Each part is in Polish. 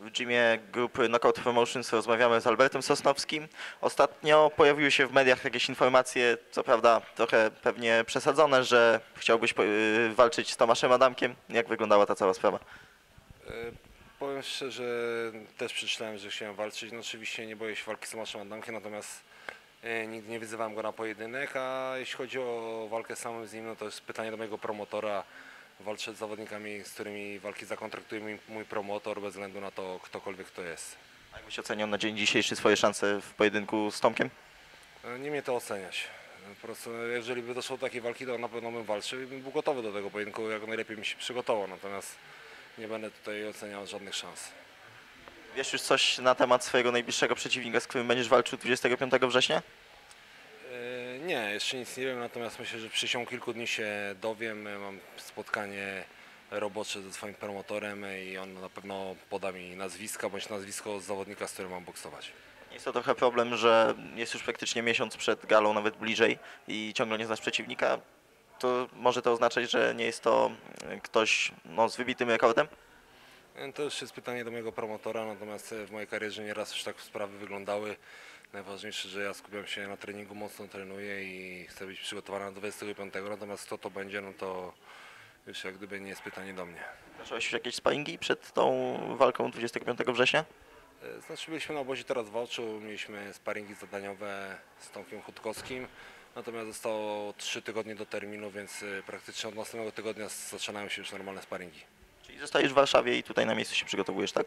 W gymie grupy Knockout Promotions rozmawiamy z Albertem Sosnowskim. Ostatnio pojawiły się w mediach jakieś informacje, co prawda trochę pewnie przesadzone, że chciałbyś y, walczyć z Tomaszem Adamkiem. Jak wyglądała ta cała sprawa? E, Powiem szczerze, też przeczytałem, że chciałem walczyć. No oczywiście nie boję się walki z Tomaszem Adamkiem, natomiast e, nigdy nie wyzywałem go na pojedynek, a jeśli chodzi o walkę samym z nim, no to jest pytanie do mojego promotora. Walczę z zawodnikami, z którymi walki zakontraktuje mój, mój promotor, bez względu na to, ktokolwiek to jest. A Jakbyś oceniał na dzień dzisiejszy swoje szanse w pojedynku z Tomkiem? E, Nie mnie to oceniać. Po prostu jeżeli by doszło do takiej walki, to na pewno bym walczył i bym był gotowy do tego pojedynku, jak najlepiej mi się przygotował. Natomiast nie będę tutaj oceniał żadnych szans. Wiesz już coś na temat swojego najbliższego przeciwnika, z którym będziesz walczył 25 września? Nie, jeszcze nic nie wiem, natomiast myślę, że w przeciągu kilku dni się dowiem. Mam spotkanie robocze ze swoim promotorem i on na pewno poda mi nazwiska bądź nazwisko zawodnika, z którym mam boksować. Jest to trochę problem, że jest już praktycznie miesiąc przed galą, nawet bliżej i ciągle nie znasz przeciwnika. To może to oznaczać, że nie jest to ktoś no, z wybitym rekordem? E, To już jest pytanie do mojego promotora, natomiast e, w mojej karierze nieraz już tak sprawy wyglądały. Najważniejsze, że ja skupiam się na treningu, mocno trenuję i chcę być przygotowany na 25, natomiast kto to będzie, no to już jak gdyby nie jest pytanie do mnie. Zacząłeś już jakieś sparingi przed tą walką 25 września? E, Znaczy byliśmy na obozie teraz w Oczu, mieliśmy sparingi zadaniowe z Tomkiem Chutkowskim, natomiast zostało 3 tygodnie do terminu, więc praktycznie od następnego tygodnia zaczynają się już normalne sparingi. Czyli zostajesz w Warszawie i tutaj na miejscu się przygotowujesz, tak?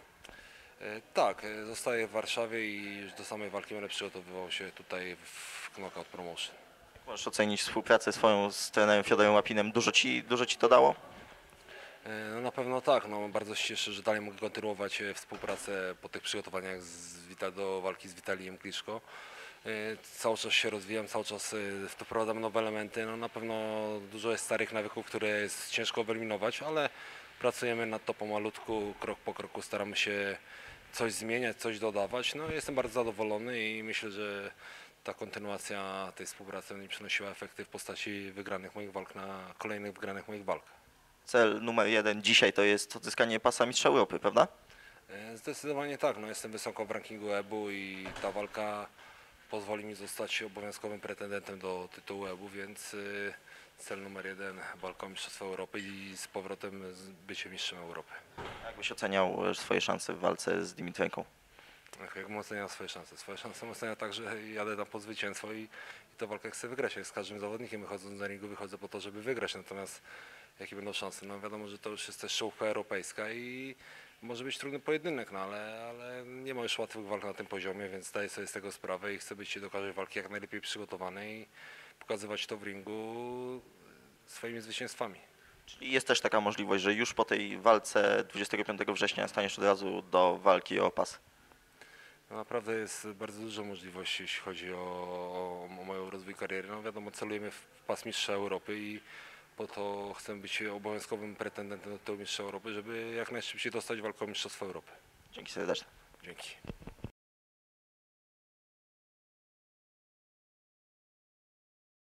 E, Tak, e, zostaję w Warszawie i już do samej walki będę przygotowywał się tutaj w Knockout Promotion. Jak Możesz ocenić współpracę swoją z trenerem Fiodorem Łapinem. Dużo ci, dużo ci to dało? E, No na pewno tak, no bardzo się cieszę, że dalej mogę kontynuować współpracę po tych przygotowaniach z do walki z Witalijem Kliczko. E, Cały czas się rozwijam, cały czas wprowadzam nowe elementy. No na pewno dużo jest starych nawyków, które jest ciężko wyeliminować, ale pracujemy nad to pomalutku, krok po kroku staramy się coś zmieniać, coś dodawać. No jestem bardzo zadowolony i myślę, że ta kontynuacja tej współpracy będzie przynosiła efekty w postaci wygranych moich walk na kolejnych wygranych moich walk. Cel numer jeden dzisiaj to jest odzyskanie pasa mistrza Europy, prawda? E, Zdecydowanie tak, no jestem wysoko w rankingu EBU i ta walka pozwoli mi zostać obowiązkowym pretendentem do tytułu EBU, więc y, cel numer jeden walka o Mistrzostwo Europy i z powrotem bycie mistrzem Europy. Jak byś oceniał e, swoje szanse w walce z Dimitrenką? Jak, jak oceniam swoje szanse? Swoje szanse oceniam tak, że jadę tam po zwycięstwo i, i tę walkę chcę wygrać. Jak z każdym zawodnikiem wychodząc na ringu wychodzę po to, żeby wygrać, natomiast jakie będą szanse? No wiadomo, że to już jest też czołówka europejska i może być trudny pojedynek, no ale, ale nie ma już łatwych walk na tym poziomie, więc zdaję sobie z tego sprawę i chcę być do każdej walki jak najlepiej przygotowany i pokazywać to w ringu swoimi zwycięstwami. Czyli jest też taka możliwość, że już po tej walce 25 września staniesz od razu do walki o pas. No naprawdę jest bardzo dużo możliwości, jeśli chodzi o, o, moją rozwój kariery. No wiadomo, celujemy w pas mistrza Europy i po to chcę być obowiązkowym pretendentem do tytułu mistrza Europy, żeby jak najszybciej dostać walkę o mistrzostwo Europy. Dzięki serdecznie. Dzięki.